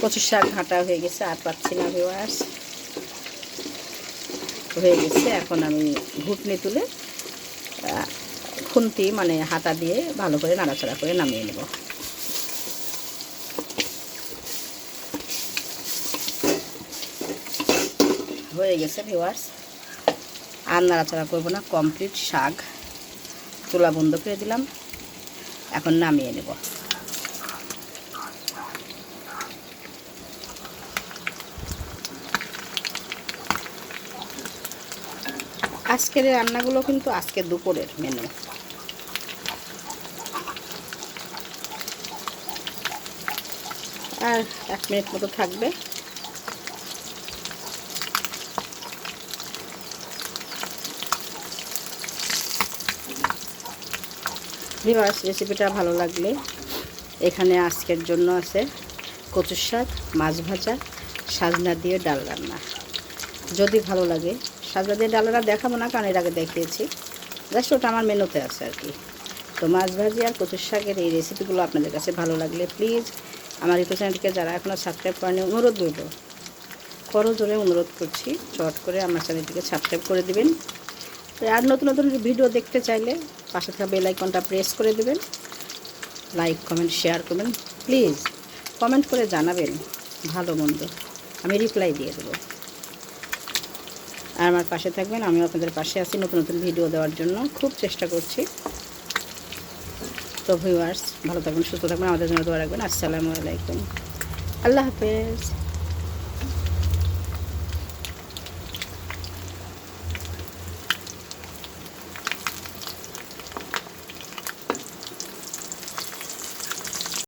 কচুর শাক ঘাটা হয়ে গেছে, আর পাচ্ছি না ভিওয়ার্স হয়ে গেছে, এখন আমি ঘুটনি তুলে খুন্তি মানে হাতা দিয়ে ভালো করে নাড়াচাড়া করে নামিয়ে নেব। হয়ে গেছে ভিওয়ার্স আর নাড়াচাড়া করব না কমপ্লিট শাক। চুলা বন্ধ করে দিলাম। এখন নামিয়ে নেব। আজকের রান্নাগুলো কিন্তু আজকে দুপুরের মেনু আর এক মিনিট মতো থাকবে। ভিভার্স রেসিপিটা ভালো লাগলে এখানে আজকের জন্য আছে কচুর শাক, মাছ ভাজা, সাজনা দিয়ে ডাল রান্না। যদি ভালো লাগে দিয়ে ডাল রান্না দেখাবো না, কারণ এর আগে দেখিয়েছি জাস্ট ওটা আমার মেনুতে আছে আর কি। তো মাছ ভাজি আর কচুর শাকের এই রেসিপিগুলো আপনাদের কাছে ভালো লাগলে প্লিজ আমার ইউটিউব চ্যানেলটিকে যারা এখনও সাবস্ক্রাইব করেনি অনুরোধ করব করো জোরে অনুরোধ করছি, চট করে আমার চ্যানেলটিকে সাবস্ক্রাইব করে দেবেন। আর নতুন নতুন ভিডিও দেখতে চাইলে পাশে থাকা বেল আইকনটা প্রেস করে দেবেন। লাইক কমেন্ট শেয়ার করবেন। প্লিজ কমেন্ট করে জানাবেন ভালো মন্দ। আমি রিপ্লাই দিয়ে দেবো। আর আমার পাশে থাকবেন আমি আপনাদের পাশে আছি নতুন নতুন ভিডিও দেওয়ার জন্য। খুব চেষ্টা করছি। তো ভিউয়ার্স ভালো থাকবেন, সুস্থ থাকবেন, আমাদের জন্য দোয়া রাখবেন। আসসালামু আলাইকুম। আল্লাহ হাফেজ।